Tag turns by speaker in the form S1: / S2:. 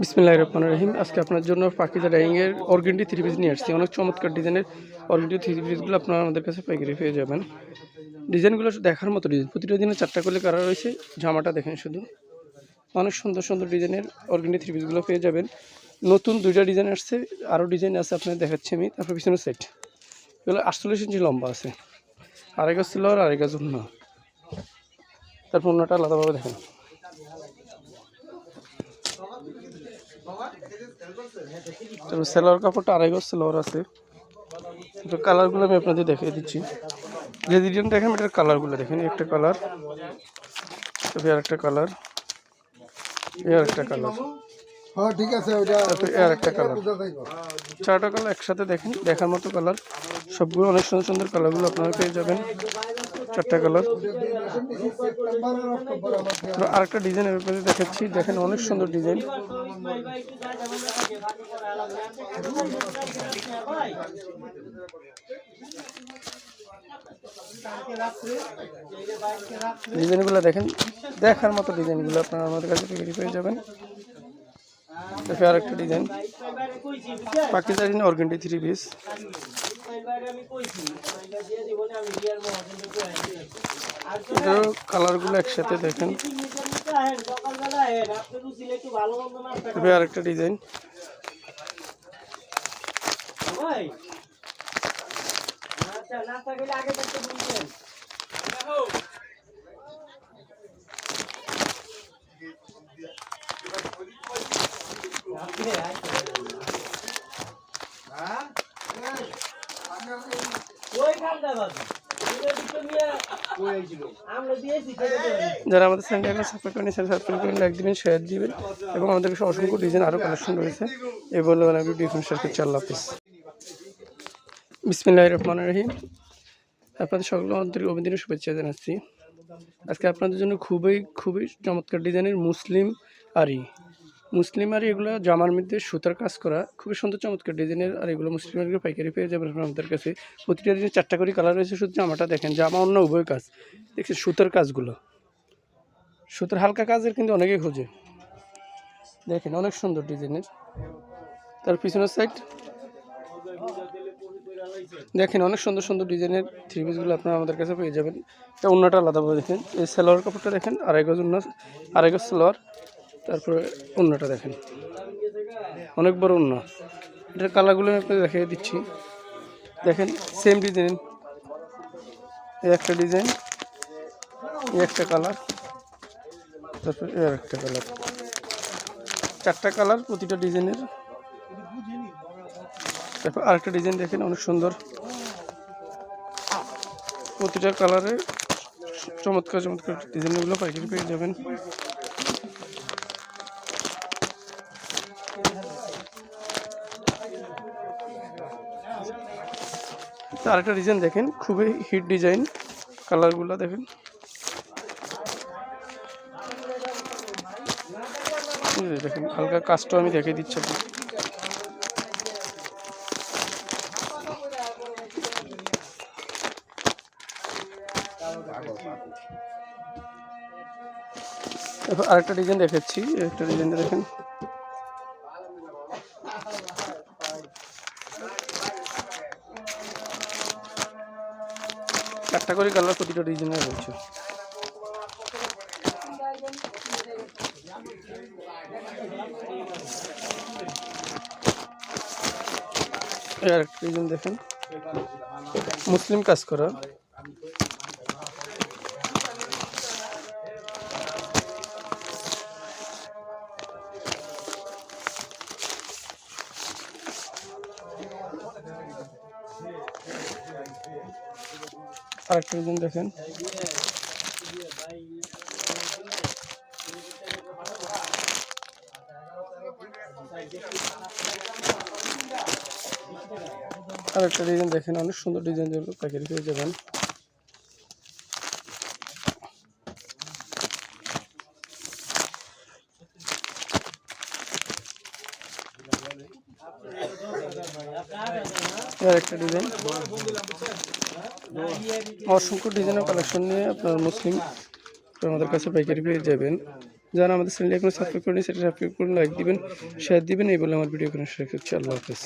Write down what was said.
S1: বিসমিল্লাহ রহমান রহিম। আজকে আপনার জন্য পাকিজা ডাইংয়ের অর্গেন্ডি থ্রি পিস নিয়ে আসছি। অনেক চমৎকার ডিজাইনের অর্গেন্ডি থ্রি পিসগুলো আপনারা আমাদের কাছে পাইকারি পেয়ে যাবেন। ডিজাইনগুলো দেখার মতো ডিজাইন প্রতিটা দিনে চারটা করে কালার রয়েছে। জামাটা দেখেন শুধু। অনেক সুন্দর সুন্দর ডিজাইনের অর্গেন্ডি থ্রি পিসগুলো পেয়ে যাবেন। নতুন দুইটা ডিজাইন আসছে। আরও ডিজাইন আছে আপনার দেখাচ্ছি আমি। তারপর পিছনে সেট এগুলো আটচল্লিশ ইঞ্চি লম্বা আছে। আড়াই গাছ ছিল আর আড়াই গাছ তারপর অন্যটা আলাদাভাবে দেখেন। তারপর সেলোয়ার কাপড়টা আড়াই গজ সেলোয়ার আছে। তো কালারগুলো আমি আপনাদের দেখিয়ে দিচ্ছি। যে ডিজাইন দেখেন এটার কালারগুলো দেখেন একটা কালার আর একটা কালার এই আর একটা কালার।
S2: হ্যাঁ ঠিক আছে
S1: একটা কালার। চারটা কালার একসাথে দেখেন দেখার মতো কালার। সবগুলো অনেক সুন্দর সুন্দর কালারগুলো আপনারা পেয়ে যাবেন। চারটা কালার।
S2: আর
S1: আরেকটা ডিজাইন এর উপরে দেখাচ্ছি। দেখেন অনেক সুন্দর ডিজাইন ডিজাইনগুলো দেখেন। দেখার মতো ডিজাইনগুলো আপনারা আমাদের কাছে বিক্রি পেয়ে যাবেন। দেখে আরেকটা design Pakistani organdy three piece কালারগুলো একসাথে দেখেন। আরেকটা ডিজাইন
S3: আমরা
S1: যারা আমাদের চ্যানেলটি এখন সাবস্ক্রাইব করেন চ্যানেল সাবস্ক্রাইব করেন লাইক দিবেন শেয়ার দিবেন এবং আমাদের কাছে অসংখ্য ডিজাইন আরও কালেকশন রয়েছে। এই বলে আমি ডিফারেন্ট শেয়ার করছি, আল্লাহ হাফিজ। বিসমিল্লাহ রহমান রহিম। আপনাদের সকল আন্তরিক অভিনন্দন শুভেচ্ছা জানাচ্ছি। আজকে আপনাদের জন্য খুবই খুবই চমৎকার ডিজাইনের মুসলিম আরি। মুসলিম আরি এগুলো জামার মধ্যে সুতার কাজ করা খুবই সুন্দর, চমৎকার ডিজাইনের আর এগুলো মুসলিম আরিগুলো পাইকারি পেয়ে যাবেন আমাদের কাছে। প্রতিটা দিনে চারটা করে কালার রয়েছে, শুধু জামাটা দেখেন, জামা অন্য উভয় কাজ। দেখছি সুতার কাজগুলো। সুতার হালকা কাজের কিন্তু অনেকেই খোঁজে। দেখেন অনেক সুন্দর ডিজাইনের তার পিছনের সাইড দেখেন অনেক সুন্দর সুন্দর ডিজাইনের থ্রি পিসগুলো আপনারা আমাদের কাছে পেয়ে যাবেন। এটা অন্যটা আলাদাভাবে দেখেন। এই সালোয়ার কাপড়টা দেখেন, আড়াই গজ অন্য আড়াই গজ সালোয়ার। তারপরে অন্যটা দেখেন। অনেক বড় অন্য। এটার কালারগুলো আমি আপনাদের দেখিয়ে দিচ্ছি। দেখেন সেম ডিজাইন এই একটা ডিজাইন এই একটা কালার তারপর এর একটা কালার চারটা কালার প্রতিটা ডিজাইনের তারপর আরেকটা ডিজাইন দেখেন, অনেক সুন্দর। প্রতিটা কালারে চমৎকার চমৎকার ডিজাইনগুলো পাইকারি পেয়ে যাবেন। আরেকটা ডিজাইন দেখেন, খুবই হিট ডিজাইন কালারগুলো দেখেন। দেখেন, হালকা কাজটা আমি দেখে দিচ্ছি আরেকটা ডিজাইন দেখাচ্ছি একটা ডিজাইনটা দেখেন। চারটা করে কালার প্রতিটা ডিজাইনের রয়েছে আরেকটা ডিজাইন দেখেন। মুসলিম কাজ করা। আরেকটা ডিজাইন দেখেন। আরেকটা ডিজাইন দেখেন, অনেক সুন্দর ডিজাইন পাইকারি পেয়ে যাবেন। আর একটা ডিজাইন অসংখ্য ডিজাইনের কালেকশন নিয়ে আপনার মুসলিম আমাদের কাছে পাইকারি পেয়ে যাবেন। যারা আমাদের চ্যানেল এখনও সাবস্ক্রাইব করেনি সেটা সাবস্ক্রাইব করুন লাইক দিবেন শেয়ার দিবেন, এই বলে আমার ভিডিও এখানে শেয়ার করছি। আল্লাহ হাফেজ।